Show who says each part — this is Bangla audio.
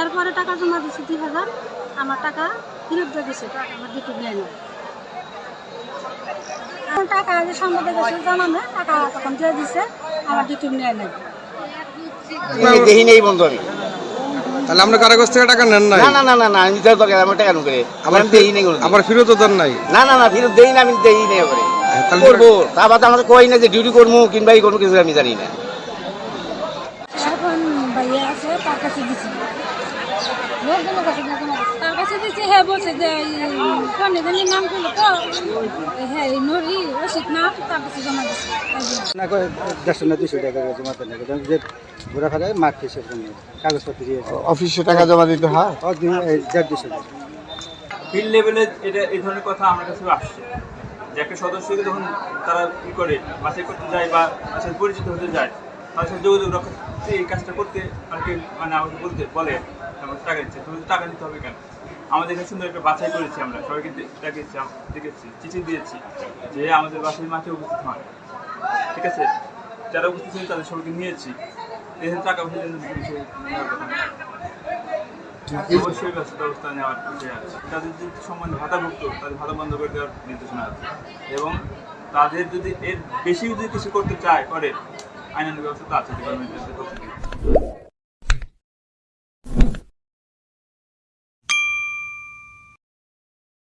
Speaker 1: এরপরে টাকা জমা দিচ্ছে দুই হাজার আমার টাকা ফেরত দিয়ে টাকা আমার দিতে নেয় না টাকা যে সম্বন্ধে গেছে জানানো টাকা তখন দিয়ে দিচ্ছে আমার দিতে নেয়
Speaker 2: নেই বন্ধু আমি
Speaker 3: তাহলে আপনার কারও কাছ থেকে টাকা নেন নাই?
Speaker 2: না না না না না আমি তো তোকে আমার টাকা নুকে
Speaker 3: আবার
Speaker 2: আমি দেহি নেই।
Speaker 3: আবার দেন
Speaker 2: না না না ফিরত দেই না আমি দেই নেই করে করব। তারপর আমাকে কই না যে ডিউটি করব কিংবা এই করব কিছু আমি জানি না।
Speaker 1: আছে তার কাছে দিছি। কাছে না তোমার তার কাছে দিছি হ্যাঁ বলছে যে জানি নাম করল তো। হ্যাঁ এই নরি রশিদ নাম তার কাছে জমা দিছি।
Speaker 4: দেড়শো না দুশো টাকা জমা যে ঘোরা ফেরায় মাঠ কিসের জন্য কাগজপত্র দিয়েছে
Speaker 2: অফিসে টাকা জমা দিতে হয়?
Speaker 4: ও দুই এই দেড় দুশো টাকা।
Speaker 5: ফিল্ড লেভেলে এটা এই ধরনের কথা আমার আসছে। যে একটা সদস্যকে যখন তারা কি করে বাছাই করতে যায় বা পরিচিত হতে যায় তাদের সাথে যোগাযোগ রক্ষা এই কাজটা করতে অনেকে মানে আমাকে বলতে, বলে আমার টাকা দিচ্ছে। তুমি টাকা দিতে হবে কেন? আমাদের এখানে সুন্দর একটা বাছাই করেছি আমরা। সবাইকে দে- ডেকেছি আম- চিঠি দিয়েছি যে আমাদের বাছাই মাঠে উপস্থিত হন। ঠিক আছে? যারা উপস্থিত ছিলেন তাদের সবাইকে নিয়েছি। এখানে টাকা পয়সা জন্য। অবশ্যই ব্যবস্থা ব্যবস্থা নেওয়ার বিষয় আছে। তাদের যদি সমান ভাতাভুক্ত, তাদের ভাতা বন্ধ করে দেওয়ার নির্দেশনা আছে। এবং তাদের যদি এর বেশি যদি কিছু করতে চায়, করে আইনানুগ ব্যবস্থা তো আছে ডিপার্টমেন্টের